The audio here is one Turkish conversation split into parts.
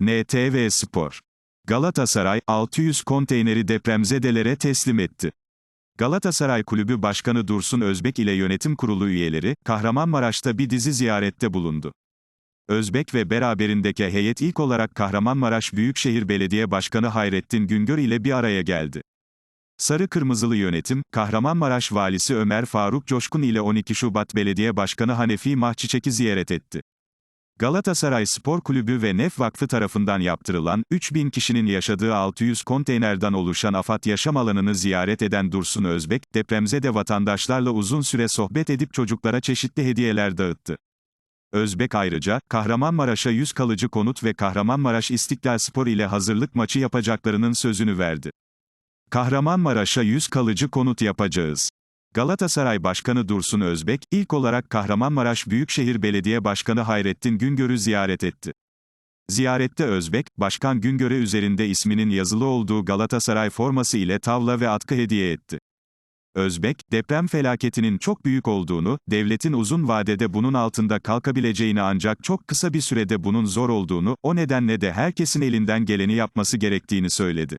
NTV Spor. Galatasaray, 600 konteyneri depremzedelere teslim etti. Galatasaray Kulübü Başkanı Dursun Özbek ile yönetim kurulu üyeleri, Kahramanmaraş'ta bir dizi ziyarette bulundu. Özbek ve beraberindeki heyet ilk olarak Kahramanmaraş Büyükşehir Belediye Başkanı Hayrettin Güngör ile bir araya geldi. Sarı Kırmızılı Yönetim, Kahramanmaraş Valisi Ömer Faruk Coşkun ile 12 Şubat Belediye Başkanı Hanefi Mahçiçek'i ziyaret etti. Galatasaray Spor Kulübü ve Nef Vakfı tarafından yaptırılan, 3000 kişinin yaşadığı 600 konteynerden oluşan AFAD yaşam alanını ziyaret eden Dursun Özbek, depremzede vatandaşlarla uzun süre sohbet edip çocuklara çeşitli hediyeler dağıttı. Özbek ayrıca, Kahramanmaraş'a 100 kalıcı konut ve Kahramanmaraş İstiklal Spor ile hazırlık maçı yapacaklarının sözünü verdi. Kahramanmaraş'a 100 kalıcı konut yapacağız. Galatasaray Başkanı Dursun Özbek, ilk olarak Kahramanmaraş Büyükşehir Belediye Başkanı Hayrettin Güngör'ü ziyaret etti. Ziyarette Özbek, Başkan Güngör'e üzerinde isminin yazılı olduğu Galatasaray forması ile tavla ve atkı hediye etti. Özbek, deprem felaketinin çok büyük olduğunu, devletin uzun vadede bunun altında kalkabileceğini ancak çok kısa bir sürede bunun zor olduğunu, o nedenle de herkesin elinden geleni yapması gerektiğini söyledi.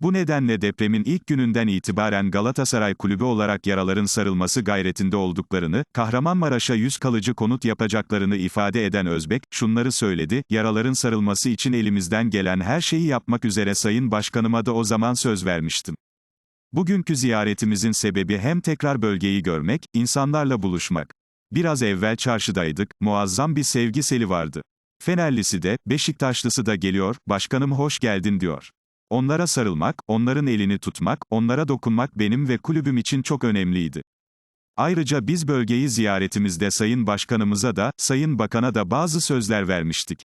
Bu nedenle depremin ilk gününden itibaren Galatasaray Kulübü olarak yaraların sarılması gayretinde olduklarını, Kahramanmaraş'a yüz kalıcı konut yapacaklarını ifade eden Özbek, şunları söyledi, yaraların sarılması için elimizden gelen her şeyi yapmak üzere Sayın Başkanıma da o zaman söz vermiştim. Bugünkü ziyaretimizin sebebi hem tekrar bölgeyi görmek, insanlarla buluşmak. Biraz evvel çarşıdaydık, muazzam bir sevgi seli vardı. Fenerlisi de, Beşiktaşlısı da geliyor, başkanım hoş geldin diyor. Onlara sarılmak, onların elini tutmak, onlara dokunmak benim ve kulübüm için çok önemliydi. Ayrıca biz bölgeyi ziyaretimizde Sayın Başkanımıza da, Sayın Bakan'a da bazı sözler vermiştik.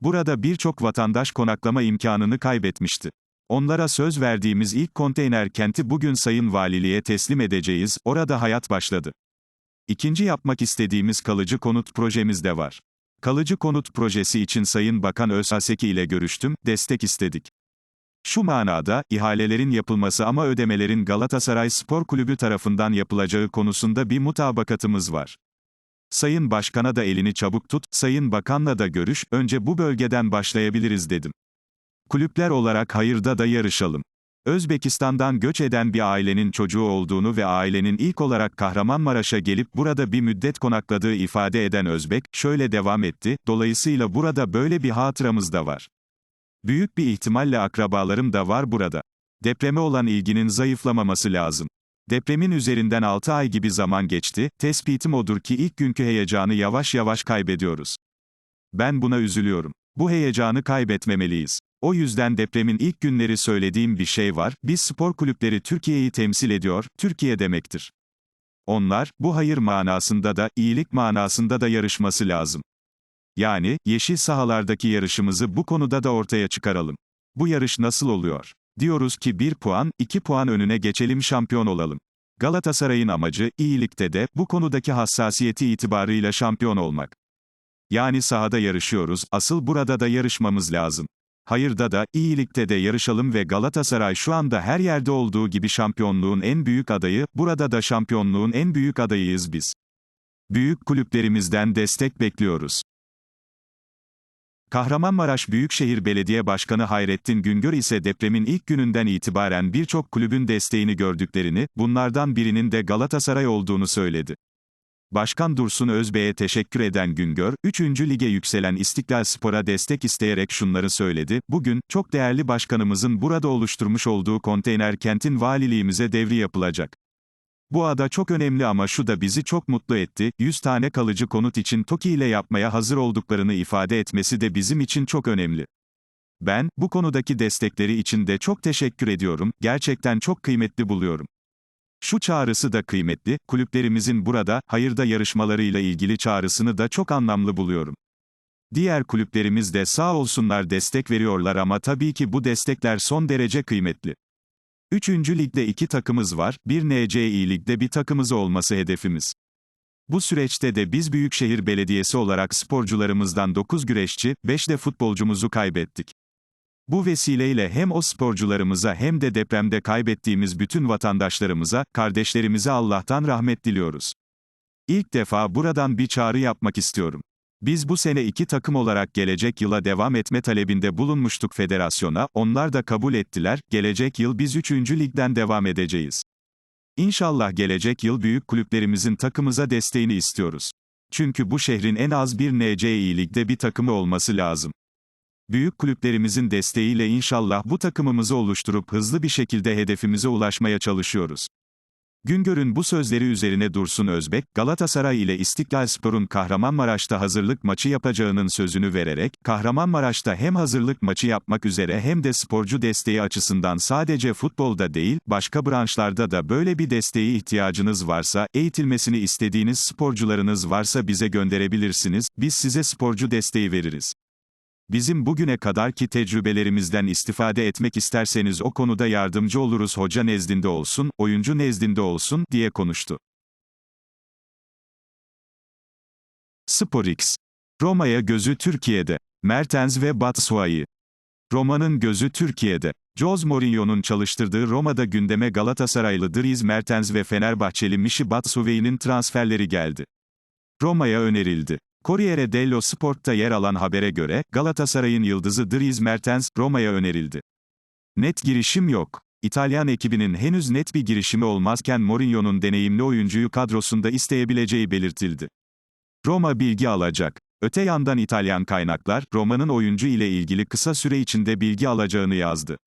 Burada birçok vatandaş konaklama imkanını kaybetmişti. Onlara söz verdiğimiz ilk konteyner kenti bugün Sayın Valiliğe teslim edeceğiz, orada hayat başladı. İkinci yapmak istediğimiz kalıcı konut projemiz de var. Kalıcı konut projesi için Sayın Bakan Özhaseki ile görüştüm, destek istedik. Şu manada, ihalelerin yapılması ama ödemelerin Galatasaray Spor Kulübü tarafından yapılacağı konusunda bir mutabakatımız var. Sayın Başkan'a da elini çabuk tut, Sayın Bakan'la da görüş, önce bu bölgeden başlayabiliriz dedim. Kulüpler olarak hayırda da yarışalım. Özbekistan'dan göç eden bir ailenin çocuğu olduğunu ve ailenin ilk olarak Kahramanmaraş'a gelip burada bir müddet konakladığı ifade eden Özbek, şöyle devam etti, dolayısıyla burada böyle bir hatıramız da var. Büyük bir ihtimalle akrabalarım da var burada. Depreme olan ilginin zayıflamaması lazım. Depremin üzerinden 6 ay gibi zaman geçti, tespitim odur ki ilk günkü heyecanı yavaş yavaş kaybediyoruz. Ben buna üzülüyorum. Bu heyecanı kaybetmemeliyiz. O yüzden depremin ilk günleri söylediğim bir şey var, biz spor kulüpleri Türkiye'yi temsil ediyor, Türkiye demektir. Onlar, bu hayır manasında da, iyilik manasında da yarışması lazım. Yani, yeşil sahalardaki yarışımızı bu konuda da ortaya çıkaralım. Bu yarış nasıl oluyor? Diyoruz ki 1 puan, 2 puan önüne geçelim şampiyon olalım. Galatasaray'ın amacı, iyilikte de, bu konudaki hassasiyeti itibarıyla şampiyon olmak. Yani sahada yarışıyoruz, asıl burada da yarışmamız lazım. Hayırda da, iyilikte de yarışalım ve Galatasaray şu anda her yerde olduğu gibi şampiyonluğun en büyük adayı, burada da şampiyonluğun en büyük adayıyız biz. Büyük kulüplerimizden destek bekliyoruz. Kahramanmaraş Büyükşehir Belediye Başkanı Hayrettin Güngör ise depremin ilk gününden itibaren birçok kulübün desteğini gördüklerini, bunlardan birinin de Galatasaray olduğunu söyledi. Başkan Dursun Özbey'e teşekkür eden Güngör, 3. lige yükselen İstiklal Spor'a destek isteyerek şunları söyledi, bugün, çok değerli başkanımızın burada oluşturmuş olduğu konteyner kentin valiliğimize devri yapılacak. Bu ada çok önemli ama şu da bizi çok mutlu etti, 100 tane kalıcı konut için TOKİ ile yapmaya hazır olduklarını ifade etmesi de bizim için çok önemli. Ben, bu konudaki destekleri için de çok teşekkür ediyorum, gerçekten çok kıymetli buluyorum. Şu çağrısı da kıymetli, kulüplerimizin burada, hayırda yarışmalarıyla ilgili çağrısını da çok anlamlı buluyorum. Diğer kulüplerimiz de sağ olsunlar destek veriyorlar ama tabii ki bu destekler son derece kıymetli. Üçüncü ligde iki takımız var, bir NCİ ligde bir takımız olması hedefimiz. Bu süreçte de biz Büyükşehir Belediyesi olarak sporcularımızdan 9 güreşçi, 5 de futbolcumuzu kaybettik. Bu vesileyle hem o sporcularımıza hem de depremde kaybettiğimiz bütün vatandaşlarımıza, kardeşlerimize Allah'tan rahmet diliyoruz. İlk defa buradan bir çağrı yapmak istiyorum. Biz bu sene iki takım olarak gelecek yıla devam etme talebinde bulunmuştuk federasyona, onlar da kabul ettiler, gelecek yıl biz 3. ligden devam edeceğiz. İnşallah gelecek yıl büyük kulüplerimizin takımıza desteğini istiyoruz. Çünkü bu şehrin en az bir NCİ ligde bir takımı olması lazım. Büyük kulüplerimizin desteğiyle inşallah bu takımımızı oluşturup hızlı bir şekilde hedefimize ulaşmaya çalışıyoruz. Güngör'ün bu sözleri üzerine Dursun Özbek, Galatasaray ile İstiklalspor'un Kahramanmaraş'ta hazırlık maçı yapacağının sözünü vererek, Kahramanmaraş'ta hem hazırlık maçı yapmak üzere hem de sporcu desteği açısından sadece futbolda değil, başka branşlarda da böyle bir desteğe ihtiyacınız varsa, eğitilmesini istediğiniz sporcularınız varsa bize gönderebilirsiniz, biz size sporcu desteği veririz. Bizim bugüne kadarki tecrübelerimizden istifade etmek isterseniz o konuda yardımcı oluruz hoca nezdinde olsun, oyuncu nezdinde olsun, diye konuştu. SporX. Roma'ya gözü Türkiye'de. Mertens ve Batshuayi. Roma'nın gözü Türkiye'de. Jose Mourinho'nun çalıştırdığı Roma'da gündeme Galatasaraylı Dries Mertens ve Fenerbahçeli Michy Batshuayi'nin transferleri geldi. Roma'ya önerildi. Corriere dello Sport'ta yer alan habere göre, Galatasaray'ın yıldızı Dries Mertens, Roma'ya önerildi. Net girişim yok. İtalyan ekibinin henüz net bir girişimi olmazken Mourinho'nun deneyimli oyuncuyu kadrosunda isteyebileceği belirtildi. Roma bilgi alacak. Öte yandan İtalyan kaynaklar, Roma'nın oyuncu ile ilgili kısa süre içinde bilgi alacağını yazdı.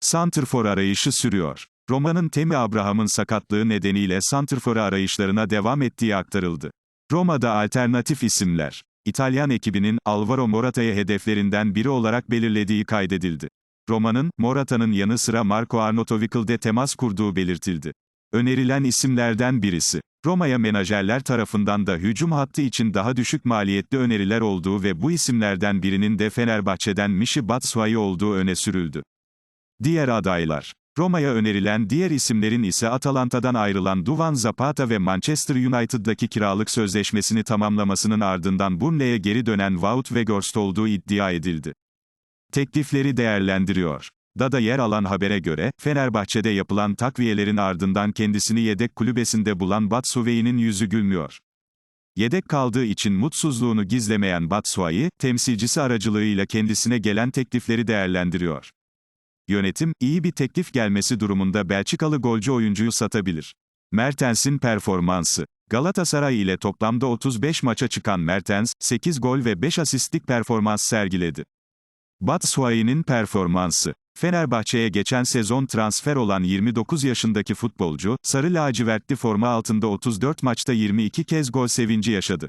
Santrfor arayışı sürüyor. Roma'nın Temi Abraham'ın sakatlığı nedeniyle Santrfor arayışlarına devam ettiği aktarıldı. Roma'da alternatif isimler. İtalyan ekibinin Alvaro Morata'yı hedeflerinden biri olarak belirlediği kaydedildi. Roma'nın, Morata'nın yanı sıra Marco Arnautovic'de temas kurduğu belirtildi. Önerilen isimlerden birisi. Roma'ya menajerler tarafından da hücum hattı için daha düşük maliyetli öneriler olduğu ve bu isimlerden birinin de Fenerbahçe'den Michy Batshuayi olduğu öne sürüldü. Diğer adaylar Roma'ya önerilen diğer isimlerin ise Atalanta'dan ayrılan Duvan Zapata ve Manchester United'daki kiralık sözleşmesini tamamlamasının ardından Burnley'e geri dönen Wout Weghorst olduğu iddia edildi. Teklifleri değerlendiriyor. Dada yer alan habere göre, Fenerbahçe'de yapılan takviyelerin ardından kendisini yedek kulübesinde bulan Batshuayi'nin yüzü gülmüyor. Yedek kaldığı için mutsuzluğunu gizlemeyen Batshuayi, temsilcisi aracılığıyla kendisine gelen teklifleri değerlendiriyor. Yönetim, iyi bir teklif gelmesi durumunda Belçikalı golcü oyuncuyu satabilir. Mertens'in performansı. Galatasaray ile toplamda 35 maça çıkan Mertens, 8 gol ve 5 asistlik performans sergiledi. Batshuayi'nin performansı. Fenerbahçe'ye geçen sezon transfer olan 29 yaşındaki futbolcu, sarı lacivertli forma altında 34 maçta 22 kez gol sevinci yaşadı.